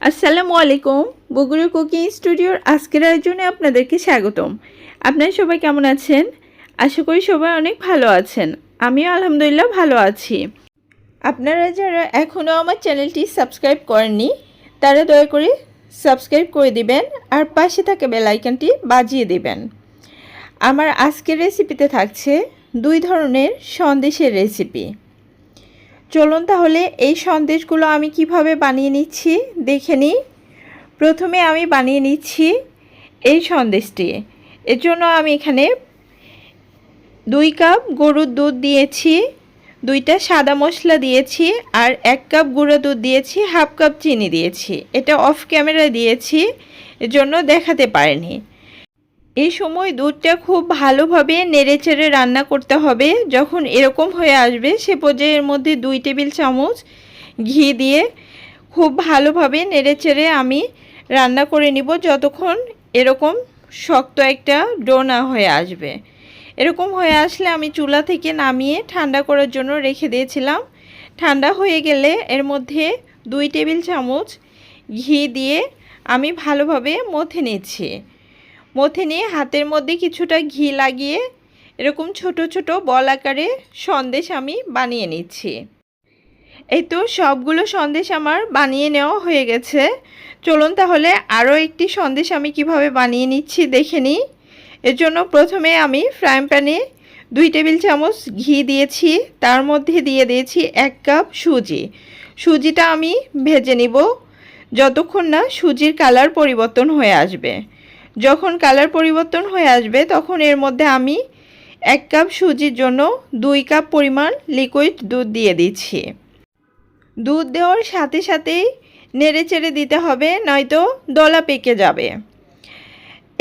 আসসালামু আলাইকুম, বগুড়া কুকিং স্টুডিওর আজকের আয়োজনে আপনাদেরকে স্বাগতম। আপনারা সবাই কেমন আছেন? আশা করি সবাই অনেক ভালো আছেন। আমিও আলহামদুলিল্লাহ ভালো আছি। আপনারা যারা এখনও আমার চ্যানেলটি সাবস্ক্রাইব করেননি, তারা দয়া করে সাবস্ক্রাইব করে দিবেন আর পাশে থাকা বেল আইকনটি বাজিয়ে দিবেন। আমার আজকের রেসিপিতে থাকছে দুই ধরনের সন্দেশের রেসিপি চলুন তাহলে এই সন্দেশগুলো আমি কীভাবে বানিয়ে নিচ্ছি, দেখে নিই। প্রথমে আমি বানিয়ে নিচ্ছি এই সন্দেশটি। এর জন্য আমি এখানে দুই কাপ গরুর দুধ দিয়েছি, দুইটা সাদা মশলা দিয়েছি আর এক কাপ গুঁড়ো দুধ দিয়েছি, হাফ কাপ চিনি দিয়েছি। এটা অফ ক্যামেরা দিয়েছি, এর জন্য দেখাতে পারিনি। এই সময় দুধটা খুব ভালোভাবে নেড়েচেড়ে রান্না করতে হবে। যখন এরকম হয়ে আসবে, সে পর্যায়ে এর মধ্যে দুই টেবিল চামচ ঘি দিয়ে খুব ভালোভাবে নেড়েচেড়ে আমি রান্না করে নিব যতক্ষণ এরকম শক্ত একটা ডো না হয়ে আসবে। এরকম হয়ে আসলে আমি চুলা থেকে নামিয়ে ঠান্ডা করার জন্য রেখে দিয়েছিলাম। ঠান্ডা হয়ে গেলে এর মধ্যে দুই টেবিল চামচ ঘি দিয়ে আমি ভালোভাবে মথে নিচ্ছি। মথে নিয়ে হাতের মধ্যে কিছুটা ঘি লাগিয়ে এরকম ছোট ছোট বল আকারে সন্দেশ আমি বানিয়ে নিচ্ছি। এই তো সবগুলো সন্দেশ আমার বানিয়ে নেওয়া হয়ে গেছে। চলুন তাহলে আরও একটি সন্দেশ আমি কীভাবে বানিয়ে নিচ্ছি দেখে নিই। এর জন্য প্রথমে আমি ফ্রাইং প্যানে দুই টেবিল চামচ ঘি দিয়েছি। তার মধ্যে দিয়ে দিয়েছি এক কাপ সুজি। সুজিটা আমি ভেজে নিব। যতক্ষণ না সুজির কালার পরিবর্তন হয়ে আসবে। যখন কালার পরিবর্তন হয়ে আসবে, তখন এর মধ্যে আমি এক কাপ সুজির জন্য দুই কাপ পরিমাণ লিকুইড দুধ দিয়ে দিচ্ছি। দুধ দেওয়ার সাথে সাথেই নেড়ে চেড়ে দিতে হবে, নয়তো দলা পেকে যাবে।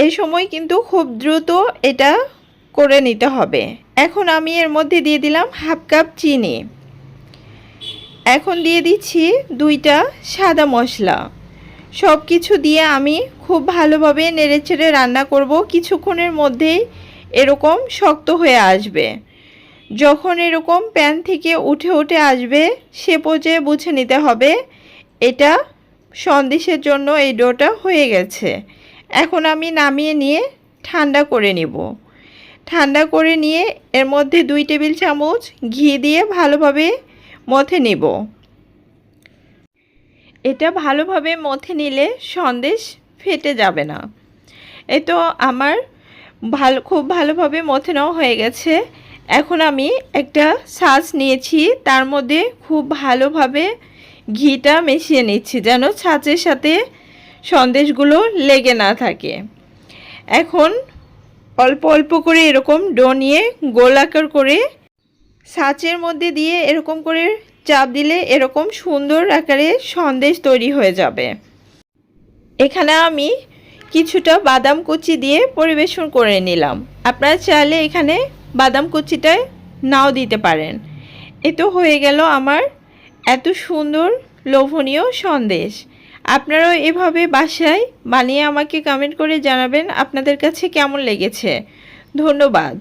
এ সময় কিন্তু খুব দ্রুত এটা করে নিতে হবে। এখন আমি এর মধ্যে দিয়ে দিলাম হাফ কাপ চিনি। এখন দিয়ে দিচ্ছি দুইটা সাদা মশলা। সব কিছু দিয়ে আমি খুব ভালোভাবে নেড়েচেড়ে রান্না করব। কিছুক্ষণের মধ্যেই এরকম শক্ত হয়ে আসবে। যখন এরকম প্যান থেকে উঠে উঠে আসবে, সে পর্যায়ে বুঝে নিতে হবে, এটা সন্দেশের জন্য এই ডোটা হয়ে গেছে। এখন আমি নামিয়ে নিয়ে ঠান্ডা করে নিব। ঠান্ডা করে নিয়ে এর মধ্যে দুই টেবিল চামচ ঘি দিয়ে ভালোভাবে মথে নেব। এটা ভালোভাবে মথে নিলে সন্দেশ ফেটে যাবে না। এই তো আমার ভালো, খুব ভালোভাবে মথে নেওয়া হয়ে গেছে। এখন আমি একটা সাজ নিয়েছি, তার মধ্যে খুব ভালোভাবে ঘিটা মিশিয়ে নিচ্ছি যেন ছাঁচের সাথে সন্দেশগুলো লেগে না থাকে। এখন অল্প অল্প করে এরকম ডো নিয়ে গোলাকার করে ছাঁচের মধ্যে দিয়ে এরকম করে চাপ দিলে এরকম সুন্দর আকারে সন্দেশ তৈরি হয়ে যাবে। এখানে আমি কিছুটা বাদাম কুচি দিয়ে পরিবেশন করে নিলাম। আপনারা চাইলে এখানে বাদাম কুচিটা নাও দিতে পারেন। এ তো হয়ে গেল আমার এত সুন্দর লোভনীয় সন্দেশ। আপনারাও এভাবে বাসায় বানিয়ে আমাকে কমেন্ট করে জানাবেন আপনাদের কাছে কেমন লেগেছে। ধন্যবাদ।